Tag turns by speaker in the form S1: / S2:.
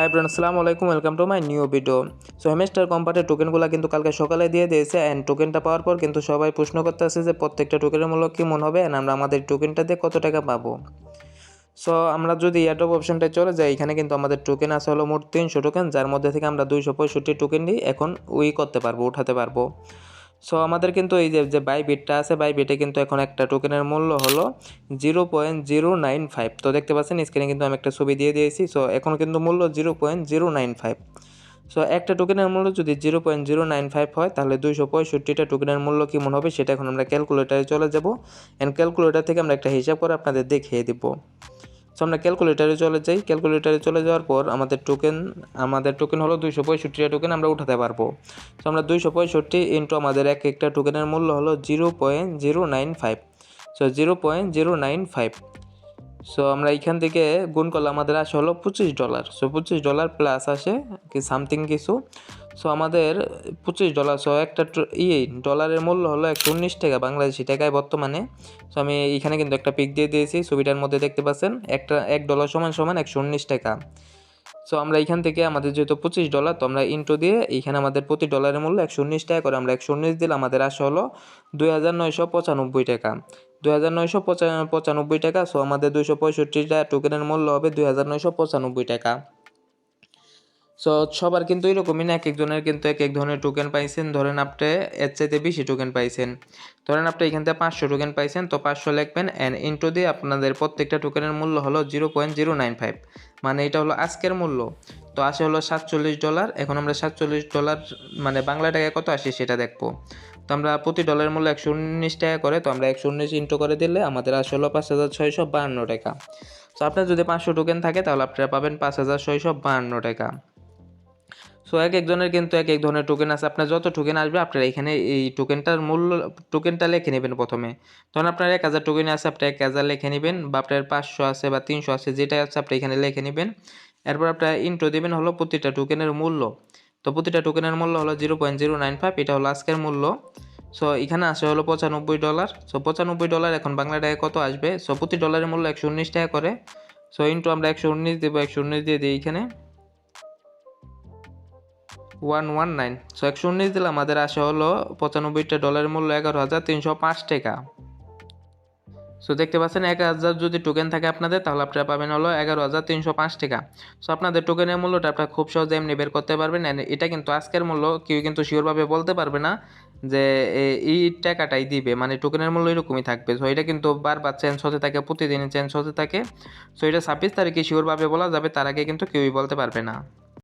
S1: High friend আসসালামু আলাইকুম welcome to my new video so Hamster কোম্পানির টোকেনগুলো কিন্তু কালকে সকালে দিয়ে দিয়েছে অ্যান্ড টোকেনটা পাওয়ার পর কিন্তু সবাই প্রশ্ন করতে করতেছে যে প্রত্যেকটা টোকেনের মূল্য কী মনে হবে অ্যান্ড আমরা আমাদের টোকেনটা দিয়ে কত টাকা পাবো। সো আমরা যদি এয়ারটপ অপশনটায় চলে যাই, এখানে কিন্তু আমাদের টোকেন আছে হলো মোট তিনশো টোকেন যার মধ্যে থেকে আমরা দুইশো পঁয়ষট্টি টোকেন নিয়ে এখন উই করতে পারব, উঠাতে পারব। সো আমাদের কিন্তু এই যে যে বাই বিটটা আছে বাই বিটে কিন্তু এখন একটা টোকেনের মূল্য হলো zero point zero nine five তো দেখতে পাচ্ছেন স্ক্রিনে কিন্তু আমি একটা ছবি দিয়ে দিয়েছি। সো এখন কিন্তু মূল্য zero point zero nine five so একটা টোকেনের মূল্য যদি zero point zero nine five হয়, তাহলে দুইশো পঁয়ষট্টিটা টোকেনের মূল্য কেমন হবে? সেটা এখন আমরা ক্যালকুলেটারে চলে যাব। অ্যান্ড ক্যালকুলেটার থেকে আমরা একটা হিসাব করে আপনাদের দেখিয়ে দিব। সো আমরা ক্যালকুলেটারে চলে যাই। ক্যালকুলেটারে চলে যাওয়ার পর আমাদের টোকেন আমাদের টোকেন হলো দুইশো পঁয়ষট্টিটা টোকেন আমরা উঠাতে পারব। সো আমরা দুইশো পঁয়ষট্টি ইন্টু আমাদের এক একটা টোকেনের মূল্য হলো zero point zero nine five. So zero point zero nine five. So আমরা এইখান থেকে গুণ করলে আমাদের আসে হলো পঁচিশ ডলার। সো পঁচিশ ডলার প্লাস আসে কি সামথিং কিছু। সো আমাদের পঁচিশ ডলার সো একটা ইয়ে ডলারের মূল্য হলো একশো উনিশ টাকা, বাংলাদেশি টাকায় বর্তমানে। সো আমি এখানে কিন্তু একটা পিক দিয়ে দিয়েছি, ছবিটার মধ্যে দেখতে পাচ্ছেন, একটা, এক ডলার সমান সমান একশো উনিশ টাকা। সো আমরা এখান থেকে আমাদের যেহেতু পঁচিশ ডলার তো আমরা ইন্টু দিয়ে এইখানে আমাদের প্রতি ডলারের মূল্য একশো উনিশ টাকা করে, আমরা একশো উনিশ দিলে আমাদের আসে হলো দুই হাজার নয়শো পঁচানব্বই টাকা। দুই হাজার নয়শো পঁচা, পঁচানব্বই টাকা সো আমাদের দুইশো পঁয়ষট্টিটা টোকেনের মূল্য হবে দুই হাজার নয়শো পঁচানব্বই টাকা। সো সবার কিন্তু এরকমই না এক একজনের কিন্তু এক এক ধরনের টোকেন পাইছেন। ধরেন আপনি এর চাইতে বেশি টোকেন পাইছেন। ধরেন আপনি এখান থেকে পাঁচশো টোকেন পাইছেন, তো পাঁচশো লিখবেন অ্যান্ড ইন্টু দিয়ে আপনাদের প্রত্যেকটা টোকেনের মূল্য হলো zero point zero nine five মানে এটা হলো আজকের মূল্য। তো আসে হলো সাতচল্লিশ ডলার এখন আমরা সাতচল্লিশ ডলার মানে বাংলা টাকায় কত আসে সেটা দেখব। তো আমরা প্রতি ডলারের মূল্য একশো উনিশ টাকা করে, তো আমরা একশো উনিশ ইন্টু করে দিলে আমাদের আসে হলো পাঁচ হাজার ছয়শো বাহান্ন টাকা। তো আপনার যদি পাঁচশো টোকেন থাকে, তাহলে আপনারা পাবেন পাঁচ হাজার ছয়শো বাহান্ন টাকা। সো এক একজনের কিন্তু এক এক ধরনের টোকেন আছে। আপনার যত টোকেন আসবে, আপনারা এখানে এই টোকেনটার মূল্য টোকেনটা লিখে নেবেন প্রথমে। তখন আপনার এক হাজার টোকেন আছে, আপনি এক হাজার লিখে নেবেন বা আপনার পাঁচশো আছে বা তিনশো আছে যেটা আছে আপনি এখানে লিখে নেবেন। এরপর আপনার ইন্ট্রো দেবেন হলো প্রতিটা টোকেনের মূল্য। তো প্রতিটা টোকেনের মূল্য হলো zero point zero nine five এটা হলো আজকের মূল্য। সো এখানে আসে হলো পঁচানব্বই ডলার সো পঁচানব্বই ডলার এখন বাংলা টাকায় কত আসবে? সো প্রতি ডলারের মূল্য একশো উনিশ টাকা করে। সো ইন্টু আমরা একশো উনিশ দেবো, একশো উনিশ দিয়ে দিই এখানে। ওয়ান ওয়ান নাইন সো একশো উনিশ দিলে আমাদের আসে হলো পঁচানব্বইটা ডলারের মূল্য এগারো হাজার তিনশো পাঁচ টাকা সো দেখতে পাচ্ছেন এক হাজার যদি টোকেন থাকে আপনাদের তাহলে আপনারা পাবেন হলো এগারো হাজার তিনশো পাঁচ টাকা সো আপনাদের টোকেনের মূল্যটা আপনারা খুব সহজে এমনি বের করতে পারবেন এটা কিন্তু আজকের মূল্য কেউ কিন্তু শিওরভাবে বলতে পারবে না যে এই টাকাটাই দিবে মানে টোকেনের মূল্য এরকমই থাকবে সো এটা কিন্তু বারবার চেঞ্জ হতে থাকে প্রতিদিনই চেঞ্জ হতে থাকে সো এটা ছাব্বিশ তারিখে শিওরভাবে বলা যাবে তার আগে কিন্তু কেউই বলতে পারবে না